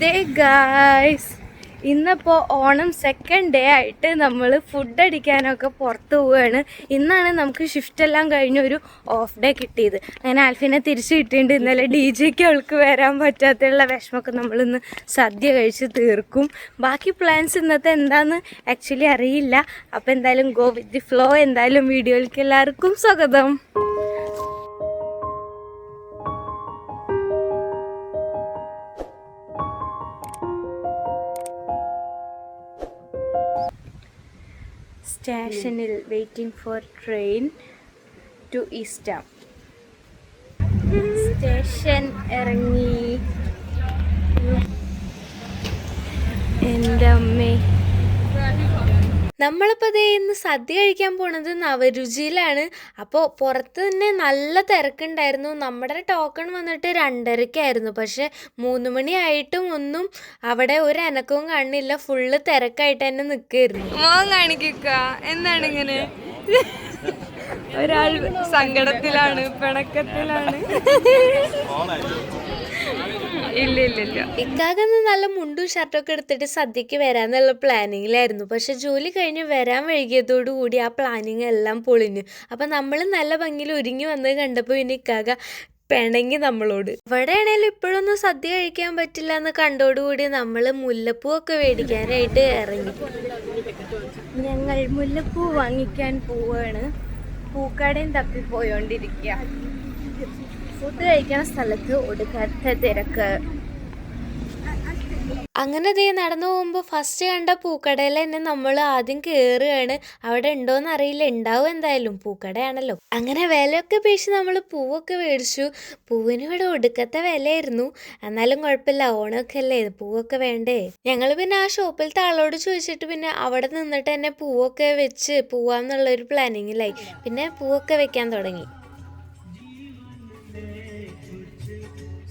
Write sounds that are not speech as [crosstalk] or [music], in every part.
ദേ guys ഇന്നിപ്പോൾ Onam second day ആയിട്ട് നമ്മൾ ഫുഡ് അടിക്കാനൊക്കെ പുറത്ത് പോവുകയാണ് ഇന്നാണ് നമുക്ക് ഷിഫ്റ്റ് എല്ലാം കഴിഞ്ഞ ഒരു ഓഫ് ഡേ കിട്ടിയത്. അങ്ങനെ ആൽഫിനെ തിരിച്ചു കിട്ടിയിട്ടുണ്ട് ഇന്നലെ ഡി ജെക്ക് അവൾക്ക് വരാൻ പറ്റാത്തുള്ള വിഷമമൊക്കെ നമ്മളിന്ന് സദ്യ കഴിച്ച് തീർക്കും. ബാക്കി പ്ലാൻസ് ഇന്നത്തെ എന്താണെന്ന് ആക്ച്വലി അറിയില്ല. അപ്പോൾ എന്തായാലും ഗോ വിത്ത് ദി ഫ്ലോ എന്തായാലും വീഡിയോയിലേക്ക് എല്ലാവർക്കും സ്വാഗതം. സ്റ്റേഷനിൽ വെയിറ്റിംഗ് ഫോർ ട്രെയിൻ ടു ഈസ്റ്റം സ്റ്റേഷൻ ഇറങ്ങി. എന്റെ അമ്മേ. നമ്മളിപ്പോൾ ദേ ഇന്ന് സദ്യ കഴിക്കാൻ പോണത് നവരുചിയിലാണ്. അപ്പോൾ പുറത്ത് തന്നെ നല്ല തിരക്കുണ്ടായിരുന്നു. നമ്മുടെ ടോക്കൺ വന്നിട്ട് രണ്ടരയ്ക്കായിരുന്നു പക്ഷേ മൂന്ന് മണിയായിട്ടും ഒന്നും അവിടെ ഒരു അനക്കവും കാണില്ല. ഫുള്ള് തിരക്കായിട്ട് തന്നെ നിൽക്കായിരുന്നു മോൻ കാണിക്കുക എന്താണ് ഇങ്ങനെ? ഒരാൾ സങ്കടത്തിലാണ് പിണക്കത്തിലാണ്. ഇല്ല ഇല്ല ഇല്ല. ഇക്കാകന്ന് നല്ല മുണ്ടും ഷർട്ടും ഷർട്ടൊക്കെ എടുത്തിട്ട് സദ്യക്ക് വരാന്നുള്ള പ്ലാനിങ്ങിലായിരുന്നു. പക്ഷെ ജോലി കഴിഞ്ഞ് വരാൻ വൈകിയതോടു കൂടി ആ പ്ലാനിങ് എല്ലാം പൊളിഞ്ഞു. അപ്പൊ നമ്മൾ നല്ല ഭംഗിയിൽ ഒരുങ്ങി വന്നത് കണ്ടപ്പോൾ പിന്നെ ഇക്കാക പിണങ്ങി നമ്മളോട്. ഇവിടെ ആണെങ്കിലും ഇപ്പോഴൊന്നും സദ്യ കഴിക്കാൻ പറ്റില്ല എന്ന് കണ്ടോടുകൂടി നമ്മൾ മുല്ലപ്പൂ ഒക്കെ മേടിക്കാനായിട്ട് ഇറങ്ങി. ഞങ്ങൾ മുല്ലപ്പൂ വാങ്ങിക്കാൻ പോവാണ്. പൂക്കടയും തപ്പിപ്പോയോണ്ടിരിക്കുക ഫുഡ് കഴിക്കുന്ന സ്ഥലത്ത് ഒടുക്കാത്ത തിരക്ക്. അങ്ങനെ ദേ നടന്നു പോകുമ്പോൾ ഫസ്റ്റ് കണ്ട പൂക്കടയിൽ തന്നെ നമ്മൾ ആദ്യം കയറുകയാണ് അവിടെ ഉണ്ടോയെന്ന് അറിയില്ല. ഉണ്ടാവും എന്തായാലും. പൂക്കടയാണല്ലോ. അങ്ങനെ വിലയൊക്കെ പേശി നമ്മൾ പൂവൊക്കെ മേടിച്ചു. പൂവിന് ഇവിടെ ഒടുക്കത്തെ വിലയായിരുന്നു. എന്നാലും കുഴപ്പമില്ല. ഓണമൊക്കെ അല്ലേ? പൂവൊക്കെ വേണ്ടേ? ഞങ്ങൾ പിന്നെ ആ ഷോപ്പിലത്തെ ആളോട് ചോദിച്ചിട്ട് പിന്നെ അവിടെ നിന്നിട്ട് തന്നെ പൂവൊക്കെ വെച്ച് പോവാന്നുള്ള ഒരു പ്ലാനിങ്ങിലായി പിന്നെ പൂവൊക്കെ വെക്കാൻ തുടങ്ങി.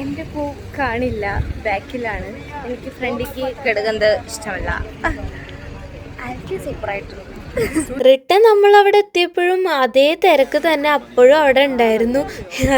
എന്റെ പൂ കാണില്ല. ബാക്കിലാണ്. എനിക്ക് ഫ്രണ്ടിക്ക് കിടകന്ത് ഇഷ്ടമല്ല. സൂപ്പറായിട്ടുണ്ട് നമ്മൾ അവിടെ എത്തിയപ്പോഴും അതേ തിരക്ക് തന്നെ അപ്പോഴും അവിടെ ഉണ്ടായിരുന്നു.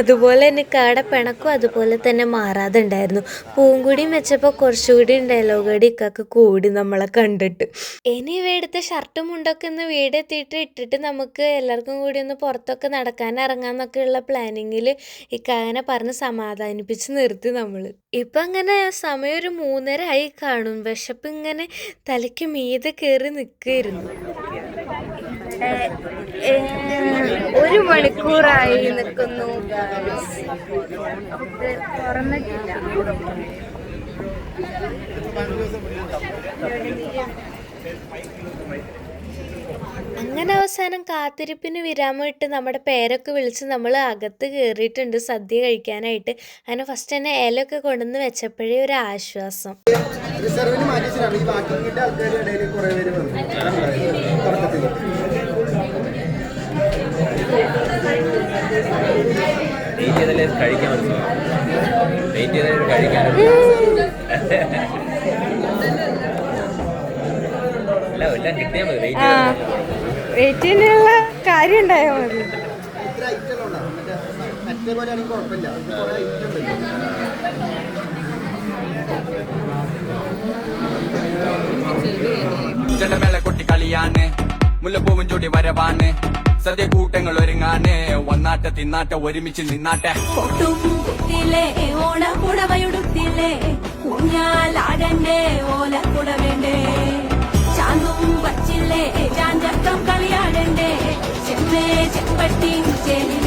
അതുപോലെ തന്നെ കാടെ പിണക്കും അതുപോലെ തന്നെ മാറാതെ ഉണ്ടായിരുന്നു. പൂങ്കുടിയും കൂടിയും വെച്ചപ്പോൾ കുറച്ചുകൂടി ഡയലോഗടി ഇക്കൊക്കെ കൂടി നമ്മളെ കണ്ടിട്ട്. ഇനി ഇവ എടുത്ത ഷർട്ടും മുണ്ടൊക്കെ ഒന്ന് വീടെത്തിയിട്ട് ഇട്ടിട്ട് നമുക്ക് എല്ലാവർക്കും കൂടി ഒന്ന് പുറത്തൊക്കെ നടക്കാൻ ഇറങ്ങാന്നൊക്കെ ഉള്ള പ്ലാനിങ്ങിൽ ഇക്കങ്ങനെ പറഞ്ഞ് സമാധാനിപ്പിച്ച് നിർത്തി നമ്മൾ ഇപ്പം അങ്ങനെ സമയം ഒരു മൂന്നര ആയി കാണും. വിശപ്പ് ഇങ്ങനെ തലയ്ക്ക് മീതെ കയറി നിൽക്കുകയായിരുന്നു ഒരു മണിക്കൂറായി നിൽക്കുന്നു തുറന്നിട്ടില്ല. അങ്ങനെ അവസാനം കാത്തിരിപ്പിന് വിരാമം ഇട്ട് നമ്മുടെ പേരൊക്കെ വിളിച്ച് നമ്മൾ അകത്ത് കയറിയിട്ടുണ്ട് സദ്യ കഴിക്കാനായിട്ട്. അങ്ങനെ ഫസ്റ്റ് തന്നെ ഇലയൊക്കെ കൊണ്ടുവന്ന് വെച്ചപ്പോഴേ ഒരു ആശ്വാസം. റിസർവിന് മാറ്റി വെച്ചിട്ടാണ് ഈ ആൾക്കാരുടെ ഇടയിൽ കുറെ പേര് വന്നു. തുടക്കത്തിൽ വെയിറ്റ് കഴിക്കാൻ വെയിറ്റ് കഴിക്കാൻ അല്ല എല്ലാം കിട്ടിയാൽ മതി. വെയിറ്റ് വെയിറ്റിനുള്ള കാര്യം ഉണ്ടായാൽ മതി. ചെണ്ടമേള കൊട്ടി കളിയാണ്. മുല്ലപ്പൂവും ചൂടി വരവാണ്. സദ്യ കൂട്ടങ്ങൾ ഒരുങ്ങാനെ വന്നാട്ട തിന്നാട്ട ഒരുമിച്ച് നിന്നാട്ടെ. ഓലക്കുടവേണ്ടേ ചാന്തും കളിയാടണ്ടേ. ചെമ്മേ ചെമ്പട്ടി ചേലില്ലാവണ്ടേ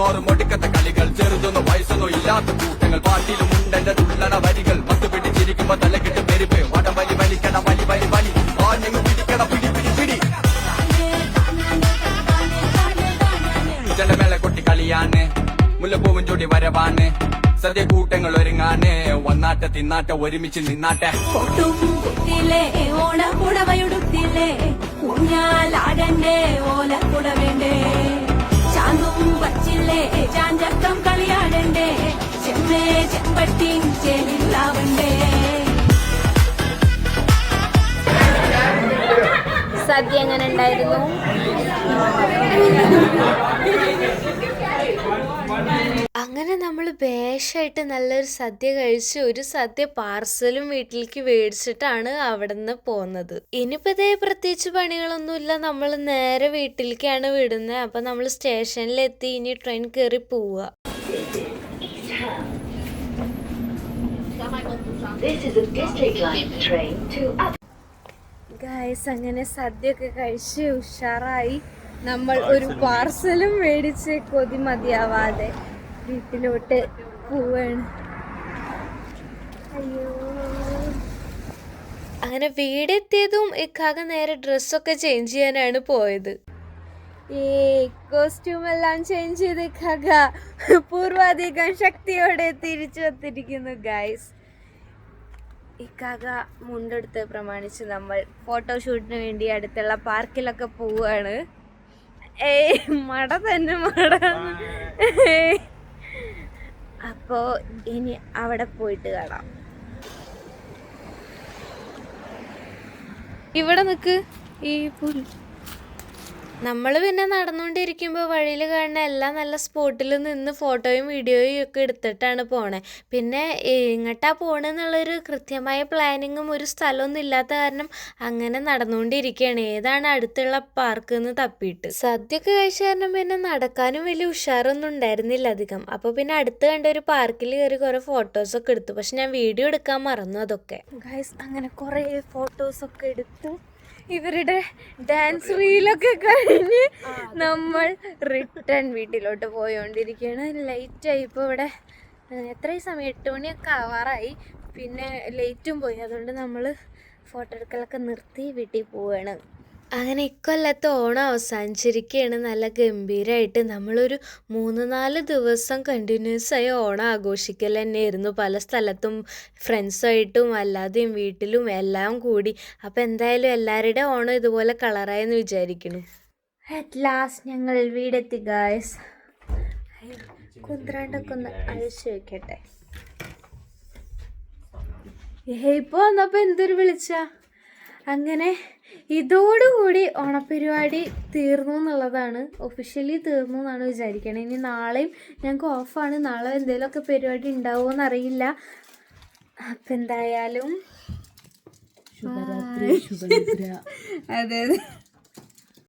നിന്നോറും ഒടുക്കത്തെ കളികൾ. ചെറുതൊന്നും വയസ്സൊന്നും ഇല്ലാത്ത കൂട്ടങ്ങൾ. പാട്ടിലും ഉണ്ടെന്റെ തുള്ളണ വരികൾ. പത്ത് പിടിച്ചിരിക്കുമ്പോ തലക്കിട്ട് പെരുപ്പ്. വടം വലി വലിക്കട വലി വലി വലി. ആഞ്ഞങ്ങ് പിടിക്കട പിടി പിടി പിടി. ചെണ്ടമേള കൊട്ടി കളിയാണ്. മുല്ലപ്പൂവും ചൂടി വരവാണ്. സദ്യ കൂട്ടങ്ങൾ ഒരുങ്ങാന് വന്നാട്ട തിന്നാട്ട ഒരുമിച്ച് നിന്നാട്ടെ. ഓണ കുത്തിലെ ഓണപ്പുടവയുടുത്തില്ലേ ഊഞ്ഞാലാടണ്ടേ ഓലക്കുട വേണ്ടേ സദ്യ എങ്ങനെ ഉണ്ടായിരുന്നു? അങ്ങനെ നമ്മൾ ബേഷായിട്ട് നല്ലൊരു സദ്യ കഴിച്ച് ഒരു സദ്യ പാർസലും വീട്ടിലേക്ക് മേടിച്ചിട്ടാണ് അവിടെ നിന്ന് പോകുന്നത് ഇനിയിപ്പോൾ ഇതേ പ്രത്യേകിച്ച് പണികളൊന്നുമില്ല. നമ്മൾ നേരെ വീട്ടിലേക്കാണ് വിടുന്നത്. അപ്പം നമ്മൾ സ്റ്റേഷനിലെത്തി ഇനി ട്രെയിൻ കയറി പോവുക. ഗായ്സ് അങ്ങനെ സദ്യയൊക്കെ കഴിച്ച് ഉഷാറായി. നമ്മൾ ഒരു പാർസലും മേടിച്ച് കൊതി മതിയാവാതെ വീട്ടിലോട്ട് പോവാണ്. അയ്യോ. അങ്ങനെ വീടെത്തിയതും ഇക്കാക നേരെ ഡ്രസ്സൊക്കെ ചേഞ്ച് ചെയ്യാനാണ് പോയത്. ഏ കോസ്റ്റ്യൂം എല്ലാം ചേഞ്ച് ചെയ്ത് ഇക്കാക പൂർവാധികം ശക്തിയോടെ തിരിച്ചു വന്നിരിക്കുന്നു ഗായ്സ് ഇക്കാക മുണ്ടെടുത്ത് പ്രമാണിച്ച് നമ്മൾ ഫോട്ടോഷൂട്ടിന് വേണ്ടി അടുത്തുള്ള പാർക്കിലൊക്കെ പോവുകയാണ് ഏയ് മട തന്നെ മട. അപ്പോൾ അപ്പോ ഇനി അവിടെ പോയിട്ട് കാണാം. ഇവിടെ നിക്ക് ഈ പുൽ. നമ്മൾ പിന്നെ നടന്നുകൊണ്ടിരിക്കുമ്പോൾ വഴിയിൽ കാണുന്ന എല്ലാ നല്ല സ്പോട്ടിൽ നിന്ന് ഫോട്ടോയും വീഡിയോയും ഒക്കെ എടുത്തിട്ടാണ് പോണേ. പിന്നെ എങ്ങോട്ടാ പോണെന്നുള്ളൊരു കൃത്യമായ പ്ലാനിങ്ങും ഒരു സ്ഥലമൊന്നും ഇല്ലാത്ത കാരണം അങ്ങനെ നടന്നുകൊണ്ടിരിക്കുകയാണ് ഏതാണ് അടുത്തുള്ള പാർക്ക് എന്ന് തപ്പിയിട്ട്. സദ്യയൊക്കെ കഴിച്ച കാരണം പിന്നെ നടക്കാനും വലിയ ഉഷാറൊന്നും ഉണ്ടായിരുന്നില്ല അധികം. അപ്പോൾ പിന്നെ അടുത്ത് കണ്ട ഒരു പാർക്കിൽ കയറി കുറേ ഫോട്ടോസൊക്കെ എടുത്തു. പക്ഷെ ഞാൻ വീഡിയോ എടുക്കാൻ മറന്നു അതൊക്കെ. അങ്ങനെ കുറേ ഫോട്ടോസൊക്കെ എടുത്തു. ഇവരുടെ ഡാൻസ് റീലൊക്കെ കഴിഞ്ഞ് നമ്മൾ റിട്ടേൺ വീട്ടിലോട്ട് പോയോണ്ടിരിക്കുകയാണ്. ലൈറ്റായി ഇപ്പോൾ ഇവിടെ എത്രയും സമയം? എട്ട് മണിയൊക്കെ ആവാറായി. പിന്നെ ലൈറ്റും പോയി. അതുകൊണ്ട് നമ്മൾ ഫോട്ടോ എടുക്കലൊക്കെ നിർത്തി വീട്ടിൽ പോവുകയാണ് അങ്ങനെ ഇക്കൊല്ലത്തെ ഓണം അവസാനിച്ചിരിക്കുകയാണ് നല്ല ഗംഭീരമായിട്ട് നമ്മളൊരു മൂന്ന് നാല് ദിവസം കണ്ടിന്യൂസ് ആയി ഓണം ആഘോഷിക്കൽ തന്നെയായിരുന്നു. പല സ്ഥലത്തും ഫ്രണ്ട്സായിട്ടും അല്ലാതെയും വീട്ടിലും എല്ലാം കൂടി. അപ്പോൾ എന്തായാലും എല്ലാവരുടെ ഓണം ഇതുപോലെ കളറായെന്ന് വിചാരിക്കുന്നു. അറ്റ് ലാസ്റ്റ് ഞങ്ങൾ വീടെത്തി ഗായ്സ് കുന്ത്രാണ്ടൊക്കെ ഒന്ന് അഴിച്ചു വെക്കട്ടെ. ഇപ്പോൾ വന്നപ്പോൾ എന്തൊരു വിളിച്ച? അങ്ങനെ ഇതോടുകൂടി ഓണപ്പരിപാടി തീർന്നു എന്നുള്ളതാണ്. ഒഫീഷ്യലി തീർന്നു എന്നാണ് വിചാരിക്കണേ. ഇനി നാളെയും ഞങ്ങൾക്ക് ഓഫാണ് നാളെ എന്തെങ്കിലുമൊക്കെ പരിപാടി ഉണ്ടാവുമോ എന്നറിയില്ല അപ്പം എന്തായാലും [laughs] അതെ അതെ.